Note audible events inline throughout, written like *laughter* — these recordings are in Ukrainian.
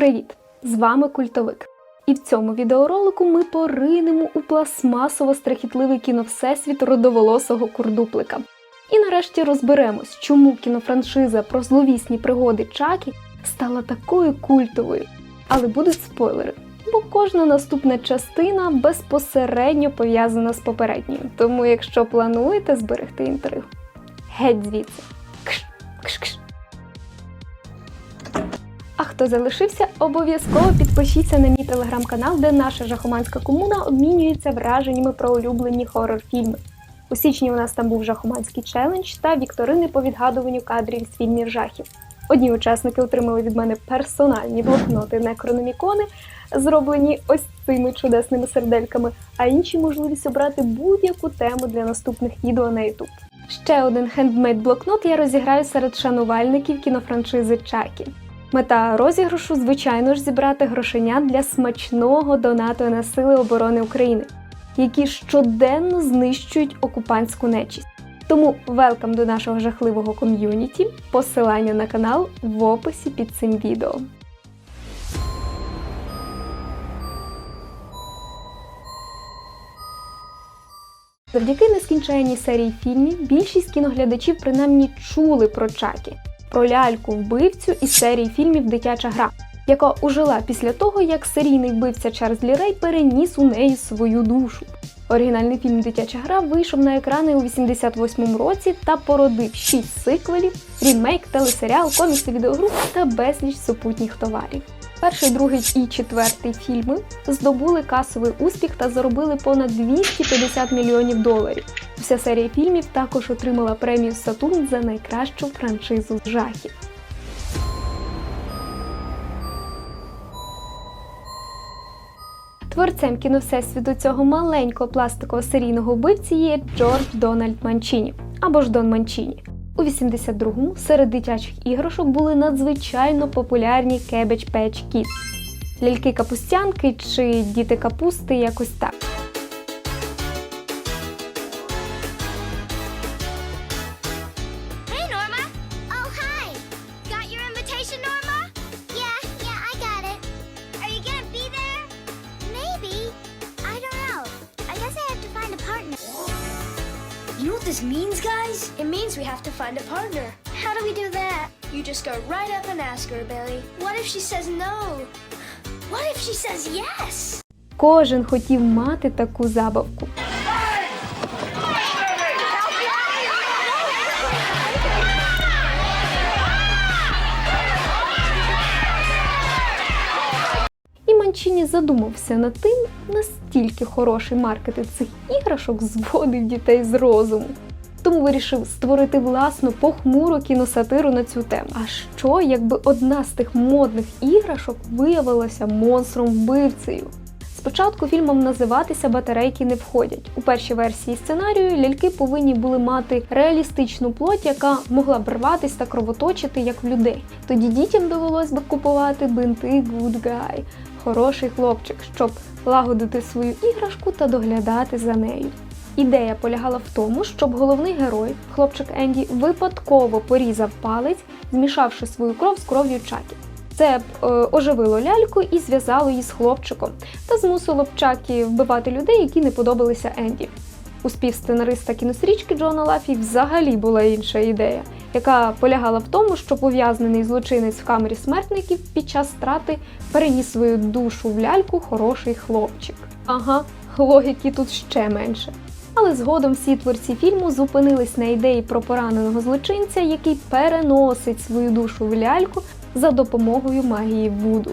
Привіт! З вами Культовик. І в цьому відеоролику ми поринемо у пластмасово страхітливий кіновсесвіт родоволосого курдуплика. І нарешті розберемось, чому кінофраншиза про зловісні пригоди Чакі стала такою культовою. Але будуть спойлери, бо кожна наступна частина безпосередньо пов'язана з попередньою. Тому, якщо плануєте зберегти інтригу, геть звідси. Кш, кш, кш. Хто залишився, обов'язково підпишіться на мій телеграм-канал, де наша жахоманська комуна обмінюється враженнями про улюблені хорор-фільми. У січні у нас там був жахоманський челендж та вікторини по відгадуванню кадрів з фільмів жахів. Одні учасники отримали від мене персональні блокноти некрономікони, зроблені ось цими чудесними сердельками, а інші можливість обрати будь-яку тему для наступних відео на YouTube. Ще один хендмейд блокнот я розіграю серед шанувальників кінофраншизи Чакі. Мета розіграшу, звичайно ж, зібрати грошенят для смачного донату на Сили оборони України, які щоденно знищують окупантську нечість. Тому велкам до нашого жахливого ком'юніті. Посилання на канал в описі під цим відео. Завдяки нескінченній серії фільмів більшість кіноглядачів принаймні чули про Чакі, про ляльку вбивцю із серії фільмів Дитяча гра, яка ужила після того, як серійний вбивця Чарльз Лірей переніс у неї свою душу. Оригінальний фільм Дитяча гра вийшов на екрани у 88-му році та породив шість сиквелів, рімейк, телесеріал, комікси, відеогру та безліч супутніх товарів. Перший, другий і четвертий фільми здобули касовий успіх та заробили понад 250 мільйонів доларів. Вся серія фільмів також отримала премію Сатурн за найкращу франшизу жахів. Творцем кіновсесвіту цього маленького пластикового серійного вбивці є Джордж Дональд Манчіні або ж Дон Манчіні. У 82-му серед дитячих іграшок були надзвичайно популярні Cabbage Patch Kids. Ляльки капустянки чи діти капусти якось так. Know what this means, guys? It means we have to find a partner. How do we do that? You just go right up and ask her, Billy. What if she says no? What if she says yes? Кожен хотів мати таку забавку. І Манчіні задумався над тим, настільки хороший маркетинг цих іграшок зводив дітей з розуму. Тому вирішив створити власну похмуру кіносатиру на цю тему. А що, якби одна з тих модних іграшок виявилася монстром вбивцею? Спочатку фільмом називатися батарейки не входять. У першій версії сценарію ляльки повинні були мати реалістичну плоть, яка могла б рватись та кровоточити, як в людей. Тоді дітям довелось би купувати бинти Good Guy, хороший хлопчик, щоб лагодити свою іграшку та доглядати за нею. Ідея полягала в тому, щоб головний герой, хлопчик Енді, випадково порізав палець, змішавши свою кров з кров'ю Чакі. Це е, оживило ляльку і зв'язало її з хлопчиком та змусило б Чакі вбивати людей, які не подобалися Енді. У співсценариста кінострічки Джона Лафі взагалі була інша ідея, яка полягала в тому, що пов'язнений злочинець в камері смертників під час страти переніс свою душу в ляльку хороший хлопчик. Ага, логіки тут ще менше. Але згодом всі творці фільму зупинились на ідеї про пораненого злочинця, який переносить свою душу в ляльку за допомогою магії Вуду.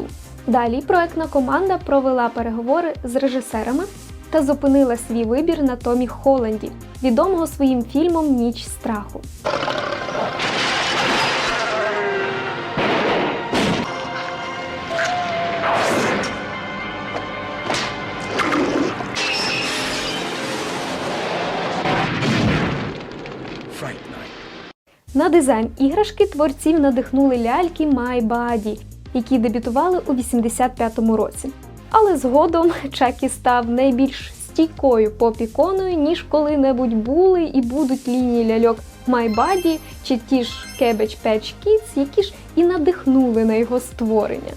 Далі проектна команда провела переговори з режисерами та зупинила свій вибір на Томі Холланді, відомого своїм фільмом Ніч страху. На дизайн іграшки творців надихнули ляльки My Body, які дебютували у 85-му році. Але згодом Чакі став найбільш стійкою попіконою, ніж коли-небудь були і будуть лінії ляльок Майбаді чи ті ж Cabbage Patch Kids, які ж і надихнули на його створення.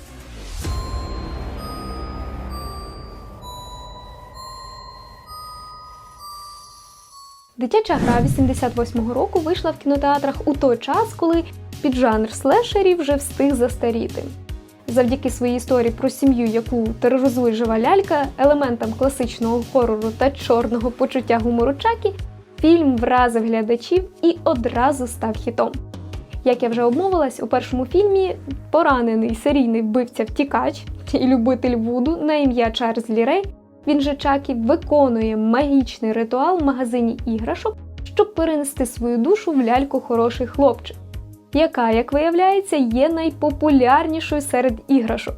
Дитяча гра 88-го року вийшла в кінотеатрах у той час, коли піджанр слешерів вже встиг застаріти. Завдяки своїй історії про сім'ю, яку тероризує жива лялька, елементам класичного хорору та чорного почуття гумору Чакі, фільм вразив глядачів і одразу став хітом. Як я вже обмовилась, у першому фільмі поранений серійний вбивця втікач і любитель вуду на ім'я Чарльз Лірей, він же Чакі, виконує магічний ритуал в магазині іграшок, щоб перенести свою душу в ляльку хороший хлопчик, яка, як виявляється, є найпопулярнішою серед іграшок.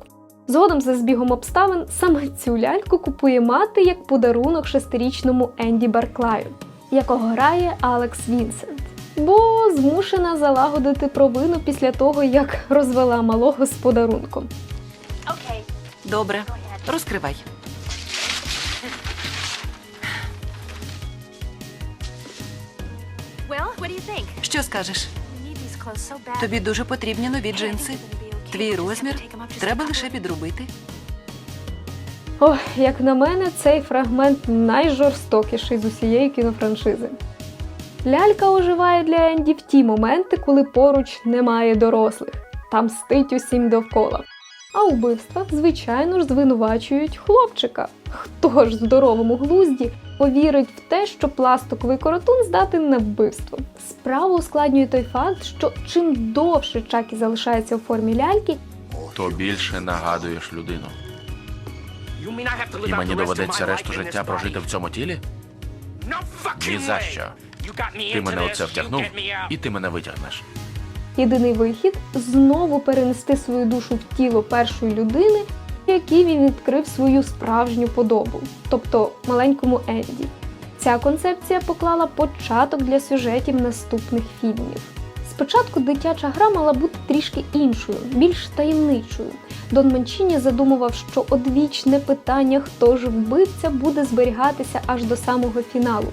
Згодом за збігом обставин саме цю ляльку купує мати як подарунок шестирічному Енді Барклаю, якого грає Алекс Вінсент. Бо змушена залагодити провину після того, як розвела малого з подарунком. Okay. Добре, розкривай. Well, what do you think? Що скажеш? Тобі дуже потрібні нові джинси. Твій розмір треба лише підробити. Ох, як на мене, цей фрагмент найжорстокіший з усієї кінофраншизи. Лялька оживає для Енді в ті моменти, коли поруч немає дорослих та мстить усім довкола. А у вбивствах, звичайно ж, звинувачують хлопчика. Хто ж здоровому глузді повірить в те, що пластиковий коротун здатен на вбивство? Справу ускладнює той факт, що чим довше Чакі залишається у формі ляльки, то більше нагадуєш людину. І мені доведеться решту життя прожити в цьому тілі? Ні за що. Ти мене оце втягнув, і ти мене витягнеш. Єдиний вихід знову перенести свою душу в тіло першої людини, якій він відкрив свою справжню подобу, тобто маленькому Енді. Ця концепція поклала початок для сюжетів наступних фільмів. Спочатку дитяча гра мала бути трішки іншою, більш таємничою. Дон Манчіні задумував, що одвічне питання, хто ж вбивця, буде зберігатися аж до самого фіналу.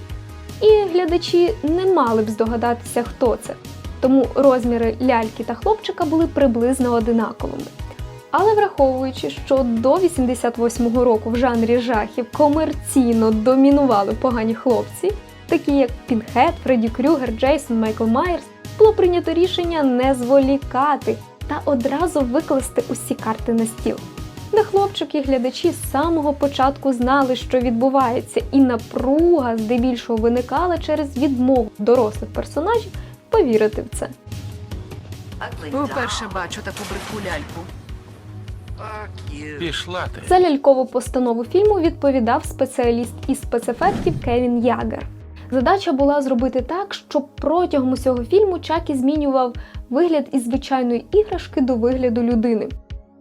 І глядачі не мали б здогадатися, хто це тому розміри ляльки та хлопчика були приблизно одинаковими. Але враховуючи, що до 88-го року в жанрі жахів комерційно домінували погані хлопці, такі як Пінхед, Фредді Крюгер, Джейсон, Майкл Майерс, було прийнято рішення не зволікати та одразу викласти усі карти на стіл. Де хлопчик і глядачі з самого початку знали, що відбувається, і напруга здебільшого виникала через відмову дорослих персонажів повірити в це. Вперше бачу таку бреху ляльку. Пішла ти. За лялькову постанову фільму відповідав спеціаліст із спецефектів Кевін Ягер. Задача була зробити так, щоб протягом усього фільму Чакі змінював вигляд із звичайної іграшки до вигляду людини.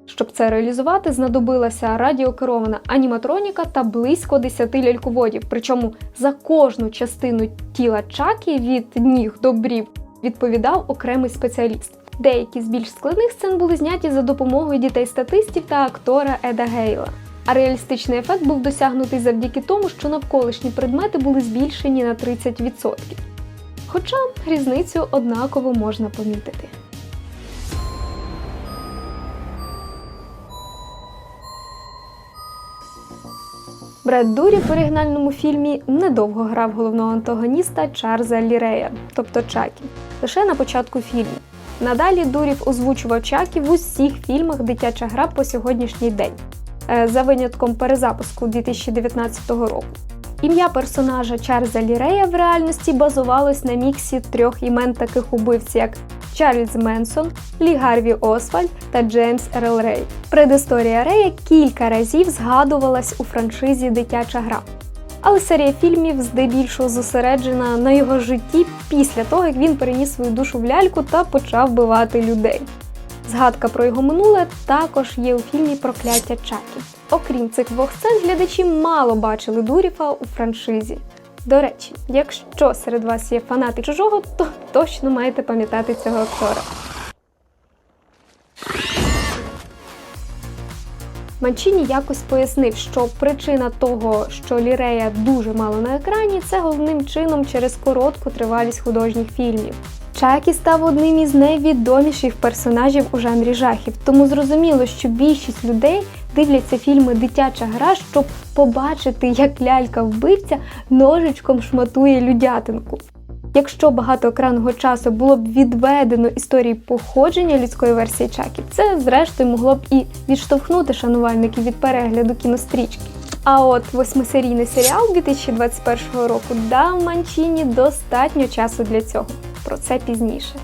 Щоб це реалізувати, знадобилася радіокерована аніматроніка та близько 10 ляльководів. Причому за кожну частину тіла Чакі від ніг до брів відповідав окремий спеціаліст. Деякі з більш складних сцен були зняті за допомогою дітей-статистів та актора Еда Гейла. А реалістичний ефект був досягнутий завдяки тому, що навколишні предмети були збільшені на 30%. Хоча різницю однаково можна помітити. Бред Дурі в оригінальному фільмі недовго грав головного антагоніста Чарльза Лірея, тобто Чакі, лише на початку фільму. Надалі Дурів озвучував Чакі в усіх фільмах Дитяча гра по сьогоднішній день, е, за винятком перезапуску 2019 року. Ім'я персонажа Чарльза Лірея в реальності базувалось на міксі трьох імен таких убивців, як Чарльз Менсон, Лі Гарві Освальд та Джеймс Ерл Рей. Предісторія Рея кілька разів згадувалась у франшизі Дитяча гра. Але серія фільмів здебільшого зосереджена на його житті після того, як він переніс свою душу в ляльку та почав бивати людей. Згадка про його минуле також є у фільмі Прокляття Чакі. Окрім цих двох сцен, глядачі мало бачили Дуріфа у франшизі. До речі, якщо серед вас є фанати чужого, то точно маєте пам'ятати цього актора. Манчіні якось пояснив, що причина того, що Лірея дуже мало на екрані, це головним чином через коротку тривалість художніх фільмів. Чакі став одним із найвідоміших персонажів у жанрі жахів, тому зрозуміло, що більшість людей дивляться фільми Дитяча гра, щоб побачити, як лялька-вбивця ножичком шматує людятинку. Якщо багато екранного часу було б відведено історії походження людської версії Чакі, це зрештою могло б і відштовхнути шанувальників від перегляду кінострічки. А от восьмисерійний серіал 2021 року дав Манчіні достатньо часу для цього. Про це пізніше.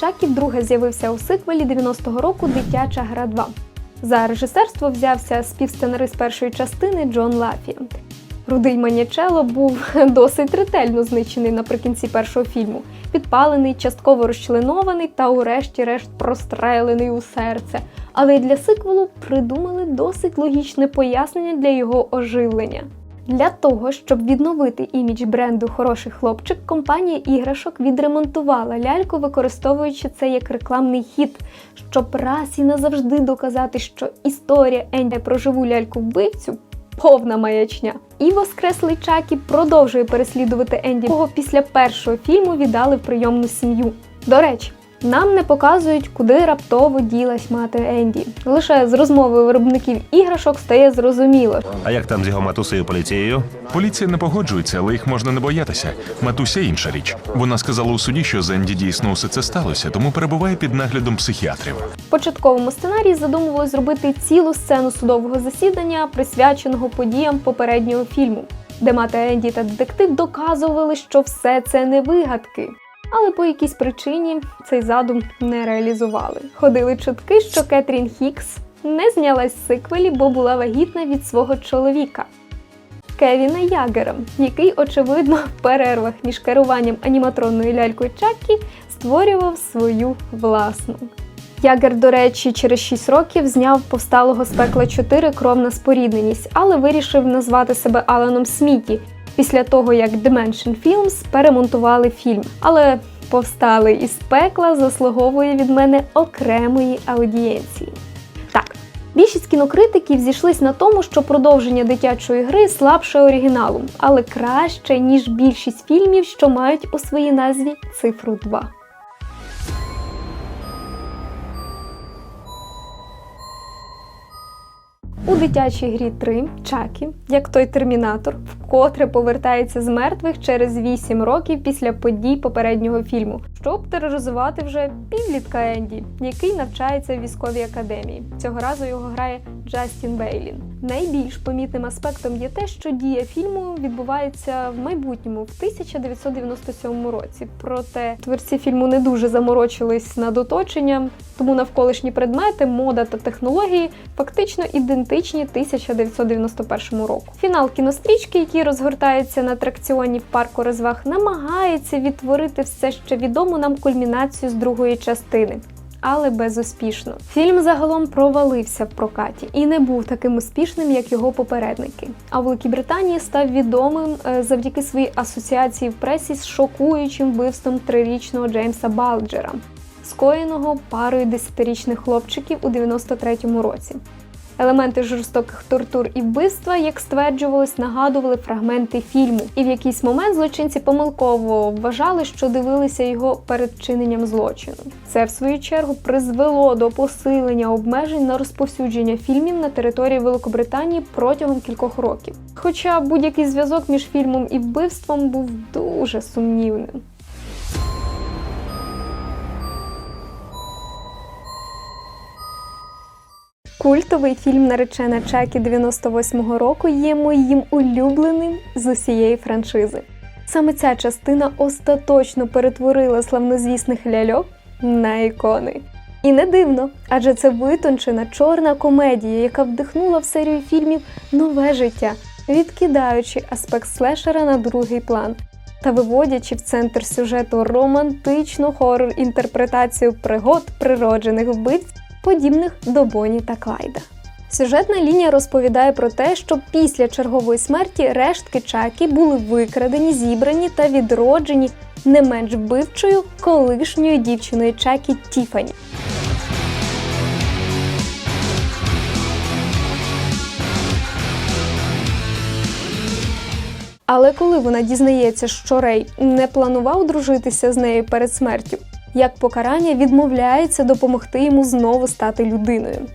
Чакі вдруге з'явився у сиквелі 90-го року Дитяча гра 2. За режисерство взявся співсценарист першої частини Джон Лафі. Рудий Манічело був *laughs* досить ретельно знищений наприкінці першого фільму, підпалений, частково розчленований та, урешті-решт, прострелений у серце. Але й для сиквелу придумали досить логічне пояснення для його оживлення. Для того, щоб відновити імідж бренду Хороший хлопчик, компанія іграшок відремонтувала ляльку, використовуючи це як рекламний хід, щоб раз і назавжди доказати, що історія Енді про живу ляльку-вбивцю повна маячня. І воскреслий Чакі продовжує переслідувати Енді, кого після першого фільму віддали в прийомну сім'ю. До речі, нам не показують, куди раптово ділась мати Енді. Лише з розмови виробників іграшок стає зрозуміло, А як там з його матусею поліцією? Поліція не погоджується, але їх можна не боятися. Матуся інша річ. Вона сказала у суді, що з Енді дійсно усе це сталося, тому перебуває під наглядом психіатрів. В початковому сценарії задумували зробити цілу сцену судового засідання, присвяченого подіям попереднього фільму, де мати Енді та детектив доказували, що все це не вигадки. Але по якійсь причині цей задум не реалізували. Ходили чутки, що Кетрін Хікс не знялась з сиквелі, бо була вагітна від свого чоловіка. Кевіна Ягера, який, очевидно, в перервах між керуванням аніматронною лялькою Чакі створював свою власну. Ягер, до речі, через 6 років зняв повсталого з пекла 4 кровна спорідненість, але вирішив назвати себе Аланом Сміті після того, як Dimension Films перемонтували фільм. Але повстали із пекла заслуговує від мене окремої аудієнції. Так, Більшість кінокритиків зійшлись на тому, що продовження дитячої гри слабше оригіналу, але краще, ніж більшість фільмів, що мають у своїй назві цифру 2. У дитячій грі 3 Чакі, як той термінатор, вкотре повертається з мертвих через 8 років після подій попереднього фільму, щоб тероризувати вже підлітка Енді, який навчається в військовій академії. Цього разу його грає Джастін Бейлін. Найбільш помітним аспектом є те, що дія фільму відбувається в майбутньому, в 1997 році. Проте творці фільму не дуже заморочились над оточенням, тому навколишні предмети, мода та технології фактично ідентичні 1991 року. Фінал кінострічки, який розгортається на атракціоні в парку розваг, намагається відтворити все ще нам кульмінацію з другої частини. Але безуспішно. Фільм загалом провалився в прокаті і не був таким успішним, як його попередники. А в Великій Британії став відомим е, завдяки своїй асоціації в пресі з шокуючим вбивством трирічного Джеймса Балджера, скоєного парою десятирічних хлопчиків у 93-му році. Елементи жорстоких тортур і вбивства, як стверджувалось, нагадували фрагменти фільму, і в якийсь момент злочинці помилково вважали, що дивилися його перед вчиненням злочину. Це, в свою чергу, призвело до посилення обмежень на розповсюдження фільмів на території Великобританії протягом кількох років. Хоча будь-який зв'язок між фільмом і вбивством був дуже сумнівним. Культовий фільм Наречена Чакі 98-го року є моїм улюбленим з усієї франшизи. Саме ця частина остаточно перетворила славнозвісних ляльок на ікони. І не дивно, адже це витончена чорна комедія, яка вдихнула в серію фільмів нове життя, відкидаючи аспект слешера на другий план та виводячи в центр сюжету романтичну хорор інтерпретацію пригод природжених вбивць, подібних до Боні та Клайда. Сюжетна лінія розповідає про те, що після чергової смерті рештки Чакі були викрадені, зібрані та відроджені не менш вбивчою колишньою дівчиною Чакі Тіфані. Але коли вона дізнається, що Рей не планував дружитися з нею перед смертю, як покарання відмовляється допомогти йому знову стати людиною.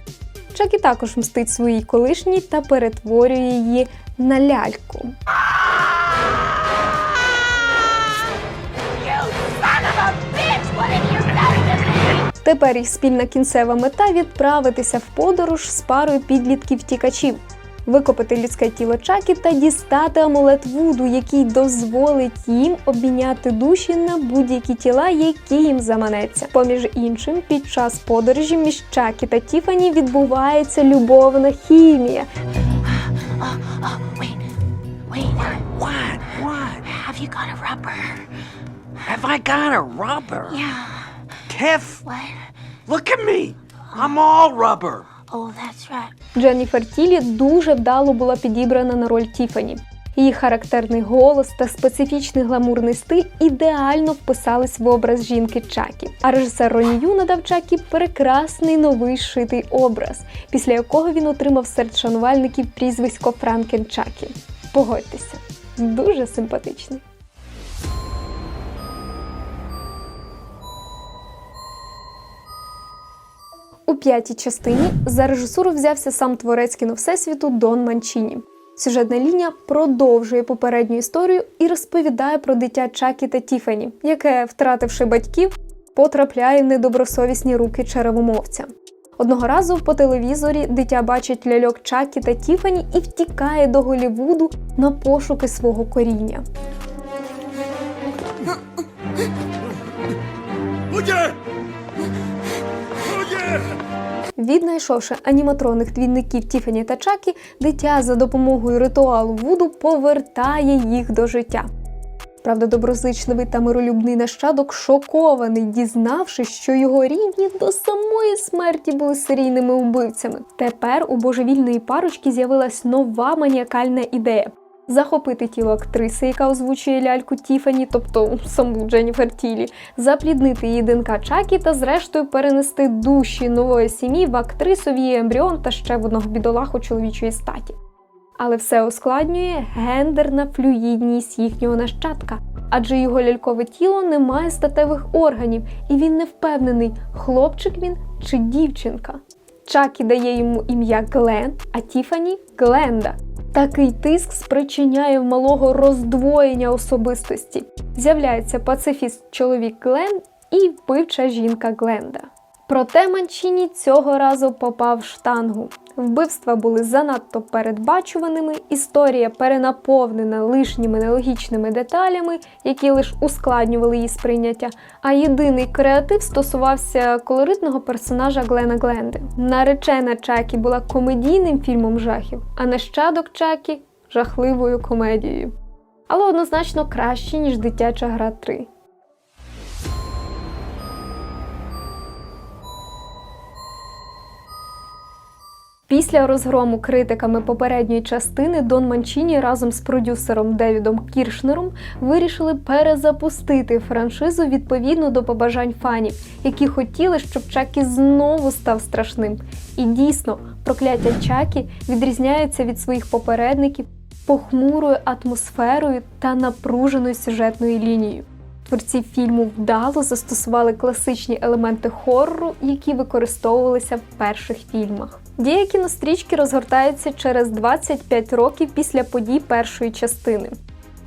Чакі також мстить своїй колишній та перетворює її на ляльку. Тепер їх спільна кінцева мета відправитися в подорож з парою підлітків-тікачів, викопати людське тіло Чакі та дістати амулет Вуду, який дозволить їм обміняти душі на будь-які тіла, які їм заманеться. Поміж іншим, під час подорожі між Чакі та Тіфані відбувається любовна хімія. Have I got a rubber? Yeah. Tiff, What? look at me. I'm all rubber. Oh. Дженніфер Тілі дуже вдало була підібрана на роль Тіфані. Її характерний голос та специфічний гламурний стиль ідеально вписались в образ жінки Чакі. А режисер Роні Ю надав Чакі прекрасний новий шитий образ, після якого він отримав серед шанувальників прізвисько Франкен Чакі. Погодьтеся, дуже симпатичний. У п'ятій частині за режисуру взявся сам творець кіно Всесвіту Дон Манчіні. Сюжетна лінія продовжує попередню історію і розповідає про дитя Чакі та Тіфані, яке, втративши батьків, потрапляє в недобросовісні руки черевомовця. Одного разу по телевізорі дитя бачить ляльок Чакі та Тіфані і втікає до Голівуду на пошуки свого коріння. Віднайшовши аніматронних двійників Тіфані та Чакі, дитя за допомогою ритуалу Вуду повертає їх до життя. Правда, доброзичливий та миролюбний нащадок шокований, дізнавшись, що його рідні до самої смерті були серійними вбивцями. Тепер у божевільної парочки з'явилась нова маніакальна ідея. Захопити тіло актриси, яка озвучує ляльку Тіфані, тобто саму Дженніфер Тілі, запліднити її ДНК Чакі та зрештою перенести душі нової сім'ї в актрису в її ембріон та ще в одного бідолаху чоловічої статі. Але все ускладнює гендерна флюїдність їхнього нащадка, адже його лялькове тіло не має статевих органів, і він не впевнений, хлопчик він чи дівчинка. Чакі дає йому ім'я Глен, а Тіфані Гленда. Такий тиск спричиняє в малого роздвоєння особистості. З'являється пацифіст чоловік Глен і вбивча жінка Гленда. Проте Манчіні цього разу попав в штангу. Вбивства були занадто передбачуваними, історія перенаповнена лишніми нелогічними деталями, які лише ускладнювали її сприйняття. А єдиний креатив стосувався колоритного персонажа Глена Гленди. Наречена Чакі була комедійним фільмом жахів, а нащадок Чакі жахливою комедією. Але однозначно краще, ніж дитяча гра 3. Після розгрому критиками попередньої частини Дон Манчіні разом з продюсером Девідом Кіршнером вирішили перезапустити франшизу відповідно до побажань фанів, які хотіли, щоб Чакі знову став страшним. І дійсно, прокляття Чакі відрізняється від своїх попередників похмурою атмосферою та напруженою сюжетною лінією. Творці фільму вдало застосували класичні елементи хорору, які використовувалися в перших фільмах. Дія кінострічки розгортається через 25 років після подій першої частини.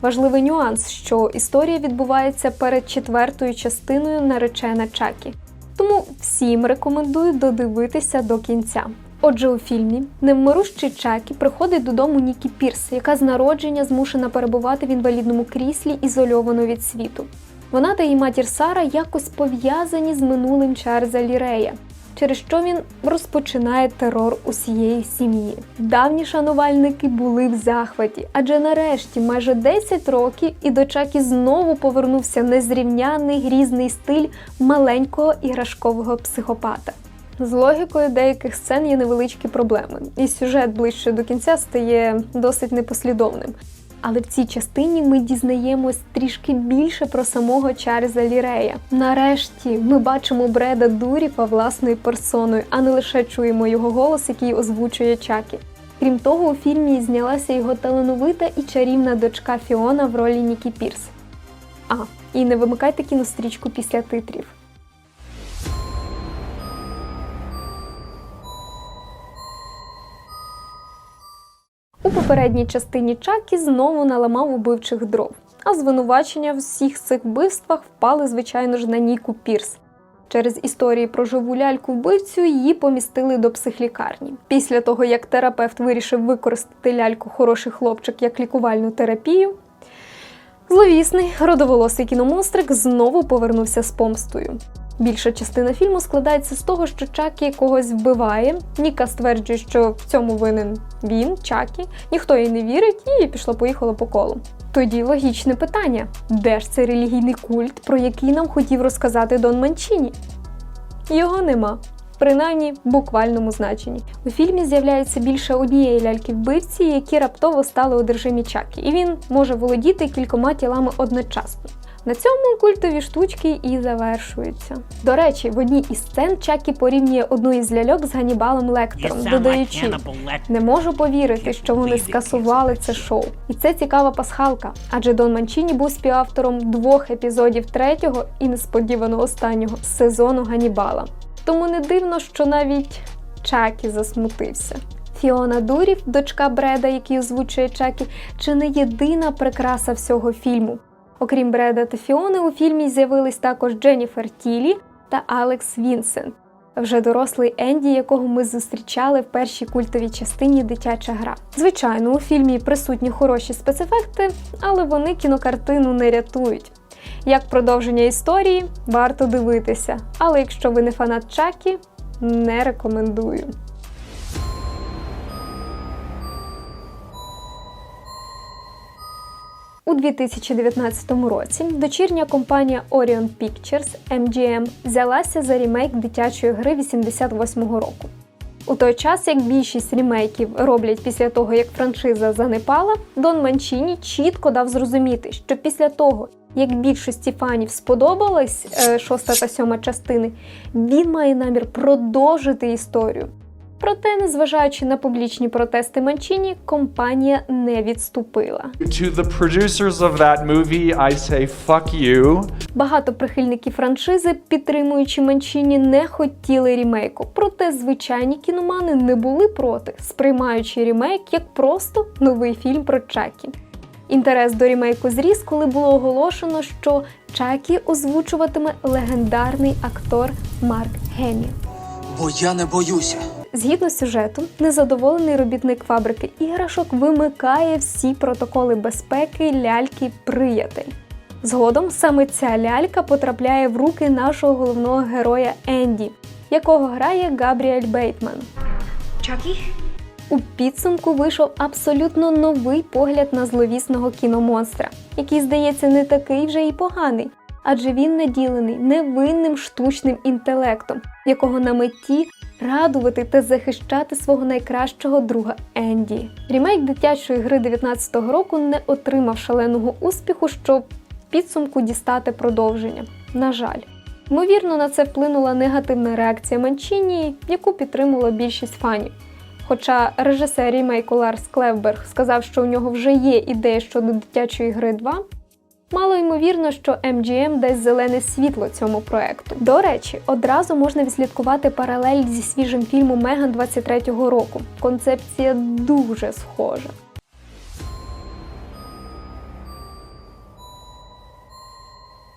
Важливий нюанс, що історія відбувається перед четвертою частиною наречена Чакі. Тому всім рекомендую додивитися до кінця. Отже, у фільмі невмирущий Чакі приходить додому Нікі Пірс, яка з народження змушена перебувати в інвалідному кріслі ізольовано від світу. Вона та її матір Сара якось пов'язані з минулим Чарльза Лірея, через що він розпочинає терор усієї сім'ї. Давні шанувальники були в захваті, адже нарешті майже 10 років і до Чакі знову повернувся незрівняний грізний стиль маленького іграшкового психопата. З логікою деяких сцен є невеличкі проблеми, і сюжет ближче до кінця стає досить непослідовним. Але в цій частині ми дізнаємось трішки більше про самого Чарльза Лірея. Нарешті ми бачимо Бреда Дуріфа власною персоною, а не лише чуємо його голос, який озвучує Чакі. Крім того, у фільмі знялася його талановита і чарівна дочка Фіона в ролі Нікі Пірс. А, і не вимикайте кінострічку після титрів. У попередній частині Чакі знову наламав убивчих дров, а звинувачення в всіх цих вбивствах впали, звичайно ж, на Ніку Пірс. Через історії про живу ляльку вбивцю її помістили до психлікарні. Після того, як терапевт вирішив використати ляльку хороший хлопчик як лікувальну терапію, зловісний родоволосий кіномонстрик знову повернувся з помстою. Більша частина фільму складається з того, що Чакі когось вбиває. Ніка стверджує, що в цьому винен він, Чакі, ніхто їй не вірить, і пішло-поїхало по колу. Тоді логічне питання: де ж цей релігійний культ, про який нам хотів розказати Дон Манчіні? Його нема. Принаймні буквальному значенні. У фільмі з'являється більше однієї ляльки вбивці, які раптово стали одержимі Чакі, і він може володіти кількома тілами одночасно. На цьому культові штучки і завершуються. До речі, в одній із сцен Чакі порівнює одну із ляльок з Ганібалом Лектором, додаючи не можу повірити, що вони скасували це шоу. І це цікава пасхалка, адже Дон Манчіні був співавтором двох епізодів третього і несподівано останнього сезону Ганібала. Тому не дивно, що навіть Чакі засмутився. Фіона Дурів, дочка Бреда, який озвучує Чакі, чи не єдина прикраса всього фільму. Окрім Бреда та Фіони, у фільмі з'явились також Дженніфер Тілі та Алекс Вінсент, вже дорослий Енді, якого ми зустрічали в першій культовій частині Дитяча гра. Звичайно, у фільмі присутні хороші спецефекти, але вони кінокартину не рятують. Як продовження історії, варто дивитися. Але якщо ви не фанат Чакі, не рекомендую. У 2019 році дочірня компанія Orion Pictures MGM взялася за ремейк дитячої гри 88-го року. У той час, як більшість ремейків роблять після того, як франшиза занепала, Дон Манчіні чітко дав зрозуміти, що після того, як більшості фанів сподобалась е, шоста та сьома частини, він має намір продовжити історію. Проте, незважаючи на публічні протести Манчіні, компанія не відступила. To the producers of that movie, I say fuck you. Багато прихильників франшизи, підтримуючи Манчіні, не хотіли рімейку. Проте звичайні кіномани не були проти, сприймаючи рімейк як просто новий фільм про Чакі. Інтерес до рімейку зріс, коли було оголошено, що Чакі озвучуватиме легендарний актор Марк Гемі. Бо я не боюся. Згідно сюжету, незадоволений робітник фабрики іграшок вимикає всі протоколи безпеки ляльки приятель. Згодом саме ця лялька потрапляє в руки нашого головного героя Енді, якого грає Габріель Бейтман. Chucky? У підсумку вийшов абсолютно новий погляд на зловісного кіномонстра, який, здається, не такий вже і поганий, адже він наділений невинним штучним інтелектом, якого на меті радувати та захищати свого найкращого друга Енді. Рімейк дитячої гри 19-го року не отримав шаленого успіху, щоб підсумку дістати продовження. На жаль. Ймовірно, на це вплинула негативна реакція Манчіні, яку підтримала більшість фанів. Хоча режисер рімейку Ларс Клевберг сказав, що у нього вже є ідея щодо дитячої гри 2, мало ймовірно, що MGM дасть зелене світло цьому проекту. До речі, одразу можна відслідкувати паралель зі свіжим фільмом Меган 23-го року. Концепція дуже схожа.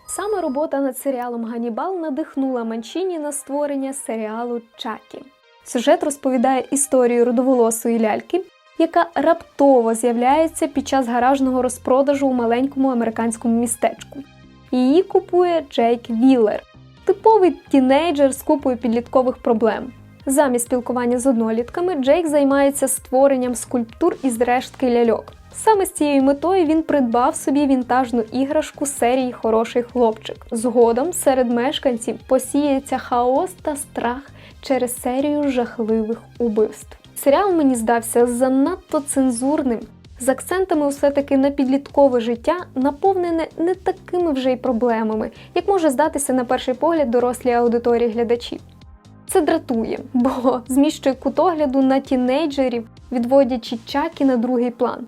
Саме робота над серіалом Ганібал надихнула Манчіні на створення серіалу Чакі. Сюжет розповідає історію родоволосої ляльки, яка раптово з'являється під час гаражного розпродажу у маленькому американському містечку. Її купує Джейк Віллер, типовий тінейджер з купою підліткових проблем. Замість спілкування з однолітками Джейк займається створенням скульптур із рештки ляльок. Саме з цією метою він придбав собі вінтажну іграшку серії Хороший хлопчик. Згодом серед мешканців посіється хаос та страх через серію жахливих убивств. Серіал мені здався занадто цензурним, з акцентами все-таки на підліткове життя, наповнене не такими вже й проблемами, як може здатися на перший погляд дорослій аудиторії глядачів. Це дратує, бо зміщує кутогляду на тінейджерів, відводячи Чакі на другий план.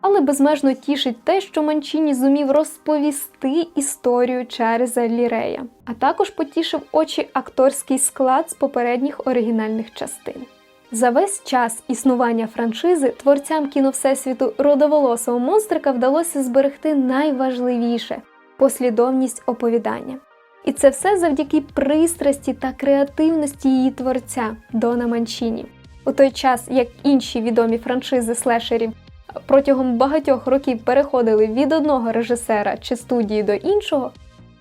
Але безмежно тішить те, що Манчіні зумів розповісти історію Чарльза Лірея, а також потішив очі акторський склад з попередніх оригінальних частин. За весь час існування франшизи творцям кіно Всесвіту родоволосого монстрика вдалося зберегти найважливіше послідовність оповідання. І це все завдяки пристрасті та креативності її творця Дона Манчіні. У той час, як інші відомі франшизи слешерів протягом багатьох років переходили від одного режисера чи студії до іншого,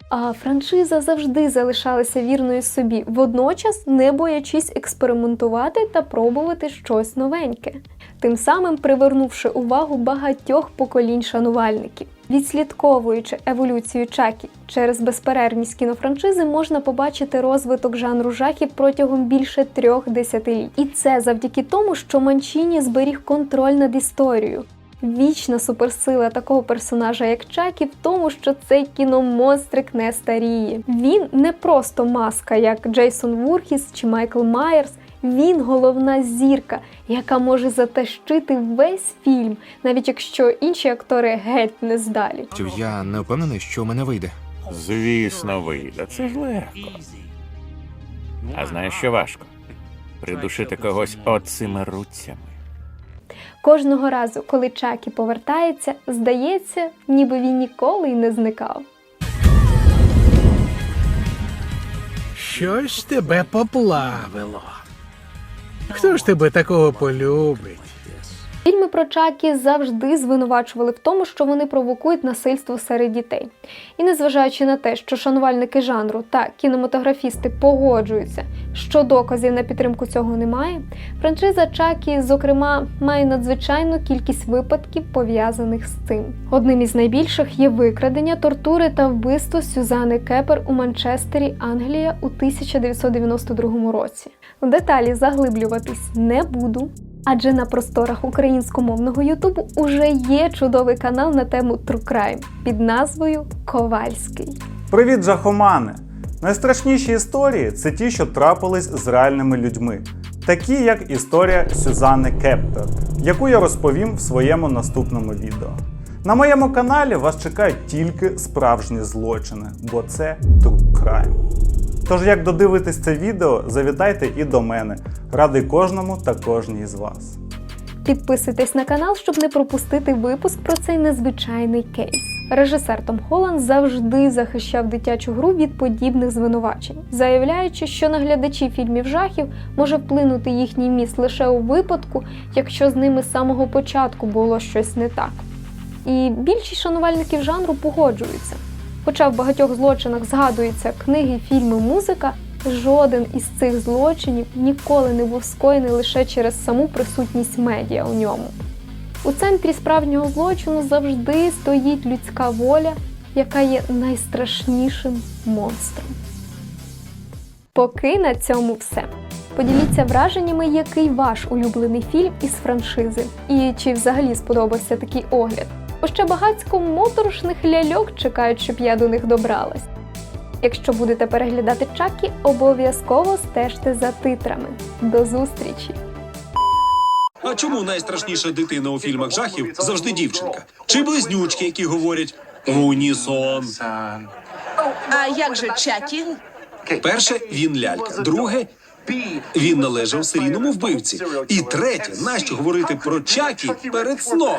а франшиза завжди залишалася вірною собі, водночас не боячись експериментувати та пробувати щось новеньке, тим самим привернувши увагу багатьох поколінь шанувальників. Відслідковуючи еволюцію Чакі через безперервність кінофраншизи, можна побачити розвиток жанру жахів протягом більше трьох десятиліть. І це завдяки тому, що Манчіні зберіг контроль над історією. Вічна суперсила такого персонажа, як Чакі, в тому, що цей кіномонстрик не старіє. Він не просто маска, як Джейсон Вурхіс чи Майкл Майерс. Він головна зірка, яка може затащити весь фільм, навіть якщо інші актори геть не здалі. Я не впевнений, що у мене вийде. Звісно, вийде. Це ж легко. А знаєш, що важко? Придушити когось оцими руцями. Кожного разу, коли Чакі повертається, здається, ніби він ніколи й не зникав. Щось тебе поплавило. Хто ж тебе такого полюбить? Фільми про Чакі завжди звинувачували в тому, що вони провокують насильство серед дітей. І незважаючи на те, що шанувальники жанру та кінематографісти погоджуються, що доказів на підтримку цього немає, франшиза Чакі, зокрема, має надзвичайну кількість випадків, пов'язаних з цим. Одним із найбільших є викрадення, тортури та вбивство Сюзани Кепер у Манчестері, Англія у 1992 році. В деталі заглиблюватись не буду. Адже на просторах українськомовного Ютубу уже є чудовий канал на тему True Crime під назвою Ковальський. Привіт, жахомани! Найстрашніші історії це ті, що трапились з реальними людьми, такі як історія Сюзанни Кептер, яку я розповім в своєму наступному відео. На моєму каналі вас чекають тільки справжні злочини, бо це True Crime. Тож, як додивитесь це відео, завітайте і до мене. Радий кожному та кожній з вас. Підписуйтесь на канал, щоб не пропустити випуск про цей незвичайний кейс. Режисер Том Холланд завжди захищав дитячу гру від подібних звинувачень, заявляючи, що на глядачі фільмів жахів може вплинути їхній міст лише у випадку, якщо з ними з самого початку було щось не так. І більшість шанувальників жанру погоджуються. Хоча в багатьох злочинах згадуються книги, фільми, музика, жоден із цих злочинів ніколи не був скоєний лише через саму присутність медіа у ньому. У центрі справжнього злочину завжди стоїть людська воля, яка є найстрашнішим монстром. Поки на цьому все. Поділіться враженнями, який ваш улюблений фільм із франшизи, і чи взагалі сподобався такий огляд. Бо ще багацько моторошних ляльок чекають, щоб я до них добралась. Якщо будете переглядати Чакі, обов'язково стежте за титрами. До зустрічі! А чому найстрашніша дитина у фільмах жахів завжди дівчинка? Чи близнючки, які говорять унісон? А як же Чакі? Перше він лялька. Друге він належав серійному вбивці. І третє, нащо говорити про Чакі перед сном?